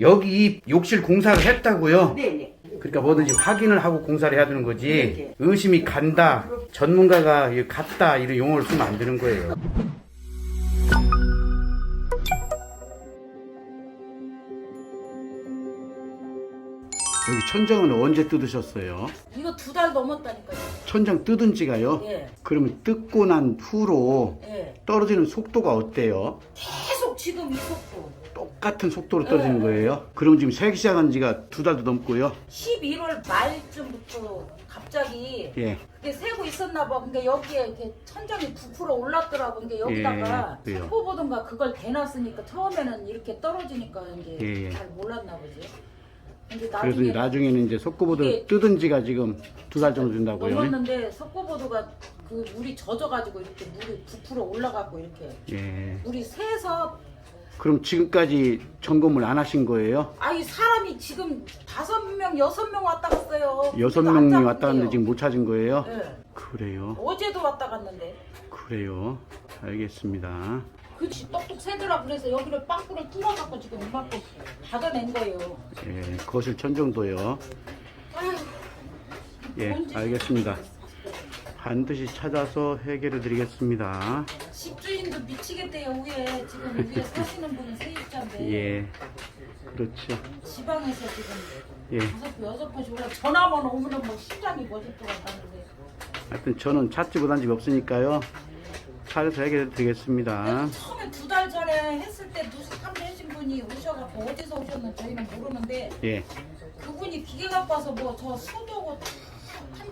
여기 욕실 공사를 했다고요? 네네. 그러니까 뭐든지 확인을 하고 공사를 해야 되는 거지 네. 의심이 간다 전문가가 이거 같다 이런 용어를 쓰면 안 되는 거예요 여기 천정은 언제 뜯으셨어요? 이거 두 달 넘었다니까요. 천정 뜯은 지가요? 예, 그러면 뜯고 난 후로 예. 떨어지는 속도가 어때요? 계속 지금 이 속도. 똑같은 속도로 떨어지는 거예요? 그럼 지금 새기 시작한 지가 두 달도 넘고요? 11월 말쯤부터 갑자기 예. 그게 새고 있었나 봐. 근데 여기에 이렇게 천장이 부풀어 올랐더라고. 근데 여기다가 예, 그래요. 석고 보던가 그걸 대놨으니까 처음에는 이렇게 떨어지니까 이제 예, 예. 잘 몰랐나 보지. 근데 그래서 나중에 나중에는 이제 속고보드 이게 뜯은 지가 지금 두 달 정도 된다고요? 넘었는데 석고보드가 그 물이 젖어가지고 이렇게 물이 부풀어 올라가고 이렇게 예. 물이 새서 그럼 지금까지 점검을 안 하신 거예요? 아이 사람이 지금 다섯 명 여섯 명 왔다 갔어요. 여섯 안 명이 왔다 갔는데. 지금 못 찾은 거예요? 예. 그래요. 어제도 왔다 갔는데 그래요. 알겠습니다. 그치 똑똑 새더라 그래서 여기를 빵꾸를 뚫어갖고 지금 이만큼 받아낸 거예요. 예, 거실 천정도요. 아휴, 예, 뭔지 알겠습니다. 반드시 찾아서 해결해 드리겠습니다. 집주인도 미치겠대요 위에 지금 위에 사시는 분은 세입자인데 예, 그렇죠. 지방에서 지금 예, 다섯 번 여섯 번씩 올라 전화만 오면은 뭐 심장이 멎을 것 같다는데 하여튼 저는 찾지 못한 집이 없으니까요. 찾아서 해결해 드리겠습니다. 처음에 두 달 전에 했을 때 누수 탐내신 분이 오셔갖고 어디서 오셨는지 저희는 모르는데 예, 그분이 기계 갖고 와서 뭐 저 수도고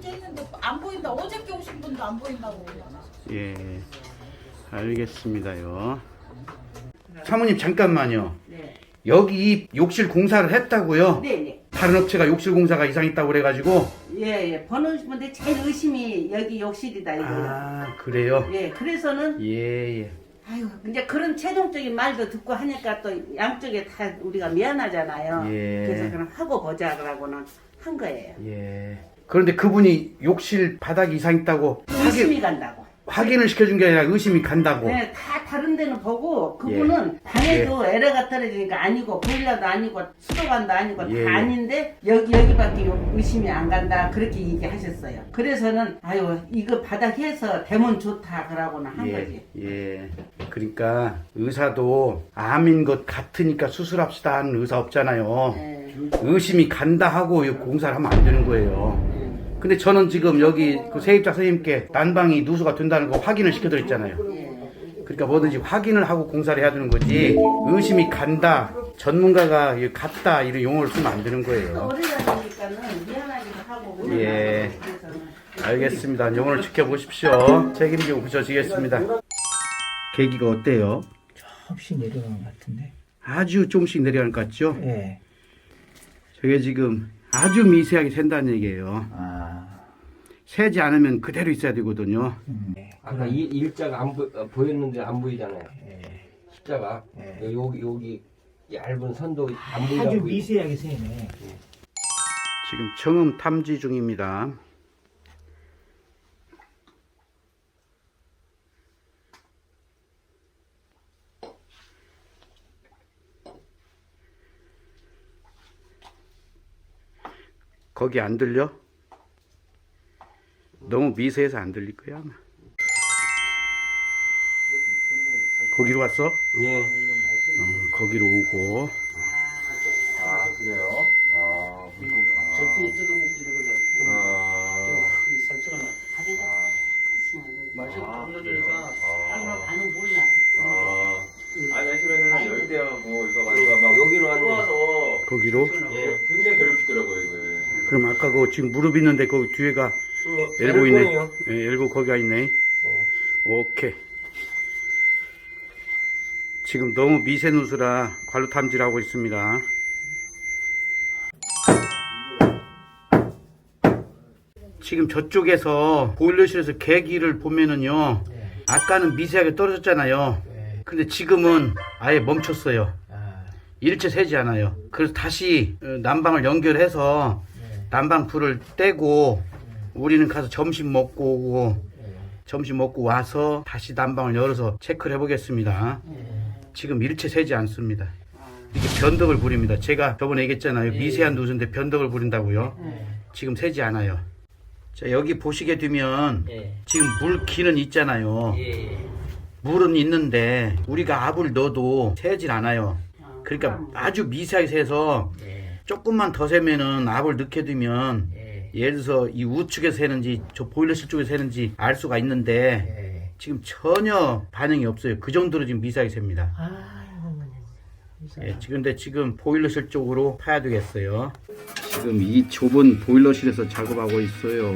탐지했는데 안 보인다 어저께 오신 분도 안 보인다고. 예, 알겠습니다요. 사모님 잠깐만요. 네. 여기 욕실 공사를 했다고요? 네네. 다른 업체가 욕실 공사가 이상 있다고 그래가지고 예, 예. 번호신데 제일 의심이 여기 욕실이다 이거요. 아 그래요? 예, 그래서는 예, 예. 아유, 이제 그런 최종적인 말도 듣고 하니까 또 양쪽에 다 우리가 미안하잖아요. 예. 그래서 그럼 하고 보자라고는 한 거예요. 예. 그런데 그분이 욕실 바닥이 이상 있다고 의심이 간다고. 확인을 시켜준 게 아니라 의심이 간다고. 네, 다 다른 데는 보고 그분은 방에도 에러가 떨어지니까 아니고 보일러도 아니고 수도관도 아니고 예. 다 아닌데 여기 여기밖에 요- 의심이 안 간다 그렇게 얘기하셨어요. 그래서는 아유 이거 바닥에서 되면 좋다 그러고는 한 예, 거지. 예. 그러니까 의사도 암인 것 같으니까 수술합시다 하는 의사 없잖아요. 예. 의심이 간다 하고 이 공사를 하면 안 되는 거예요. 근데 저는 지금 여기 그 세입자 선생님께 난방이 누수가 된다는 거 확인을 시켜드렸잖아요. 예. 그러니까 뭐든지 확인을 하고 공사를 해야 되는 거지 의심이 간다 전문가가 같다 이런 용어를 쓰면 안 되는 또 거예요. 미안하기도 하고 예. 알겠습니다. 영혼을 지켜보십시오. 책임지고 부셔지겠습니다. 계기가 어때요? 조금씩 내려가는 것 같은데. 아주 조금씩 내려가는 것 같죠? 예. 저게 지금 아주 미세하게 샌다는 얘기예요. 아. 새지 않으면 그대로 있어야 되거든요. 음. 아까 이 일자가 안 보, 어, 보였는데 안 보이잖아요. 예. 십자가 예. 여기 여기 얇은 선도 안 보이다 아주. 미세하게 새네. 지금 청음 탐지 중입니다. 거기 안 들려? 너무 미세해서 안 들릴 거야 아마. 거기로 왔어? 예. 어, 거기로 오고 아 그래요? 아. 나는 몰라. 아니 아침에는 열대하고 이거 완전 막 여기로. 좋아서 거기로 예, 굉장히 괴롭히더라고요 아까 그 지금 무릎 있는데 거기 뒤에가 엘보 있네. 예, 엘보 거기가 있네. 오케이. 지금 너무 미세 누수라 관로 탐지를 하고 있습니다. 지금 저쪽에서 보일러실에서 계기를 보면은요. 아까는 미세하게 떨어졌잖아요. 근데 지금은 아예 멈췄어요. 아. 일체 새지 않아요. 그래서 다시 어, 난방을 연결해서 난방 불을 떼고 우리는 가서 점심 먹고 오고 점심 먹고 와서 다시 난방을 열어서 체크를 해보겠습니다. 지금 일체 새지 않습니다. 이렇게 변덕을 부립니다. 제가 저번에 얘기했잖아요. 예. 미세한 누수인데 변덕을 부린다고요. 예. 지금 새지 않아요. 자, 여기 보시게 되면 예. 지금 물기는 있잖아요. 예. 물은 있는데 우리가 압을 넣어도 새질 않아요. 그러니까 아주 미세하게 새서 예. 조금만 더 새면은 압을 넣게 되면 예. 예를 들어서 이 우측에서 새는지 저 보일러실 쪽에서 새는지 알 수가 있는데 예. 지금 전혀 반응이 없어요. 그 정도로 지금 미세하게 셉니다. 아이고, 예, 지금 근데 지금 보일러실 쪽으로 파야 되겠어요. 지금 이 좁은 보일러실에서 작업하고 있어요.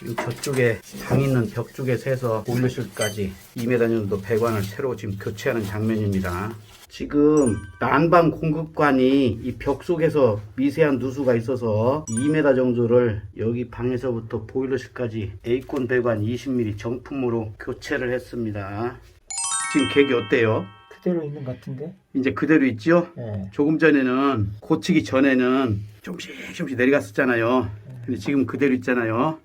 지금 저쪽에 방 있는 벽 쪽에 새서 보일러실까지 2m 정도 배관을 새로 지금 교체하는 장면입니다. 지금 난방 공급관이 이 벽 속에서 미세한 누수가 있어서 2m 정도를 여기 방에서부터 보일러실까지 A권 배관 20mm 정품으로 교체를 했습니다. 지금 계기 어때요? 그대로 있는 것 같은데? 이제 그대로 있죠? 예. 조금 전에는 고치기 전에는 좀씩 좀씩 내려갔었잖아요. 근데 지금 그대로 있잖아요.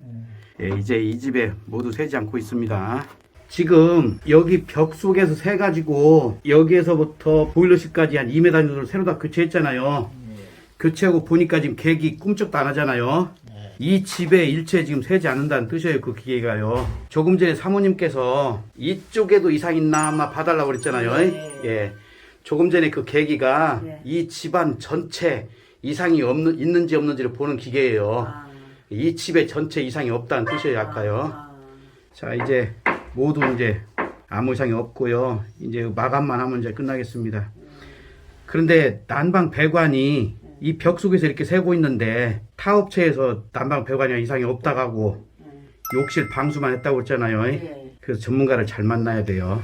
예, 이제 이 집에 모두 새지 않고 있습니다. 지금 여기 벽 속에서 새 가지고 여기에서부터 보일러실까지 한 2m 정도를 새로 다 교체했잖아요. 교체하고 보니까 지금 객이 꿈쩍도 안 하잖아요. 이 집에 일체 지금 새지 않는다는 뜻이에요, 그 기계가요. 조금 전에 사모님께서 이쪽에도 이상 있나 아마 봐달라고 그랬잖아요. 네. 예. 조금 전에 그 계기가 네. 이 집안 전체 이상이 없는, 있는지 없는지를 보는 기계예요. 아, 이 집에 전체 이상이 없다는 뜻이에요, 아까요. 아, 자, 이제 모두 이제 아무 이상이 없고요. 이제 마감만 하면 이제 끝나겠습니다. 그런데 난방 배관이 이 벽 속에서 이렇게 새고 있는데 타 업체에서 난방 배관이 이상이 없다고 하고 욕실 방수만 했다고 했잖아요. 예. 그래서 전문가를 잘 만나야 돼요.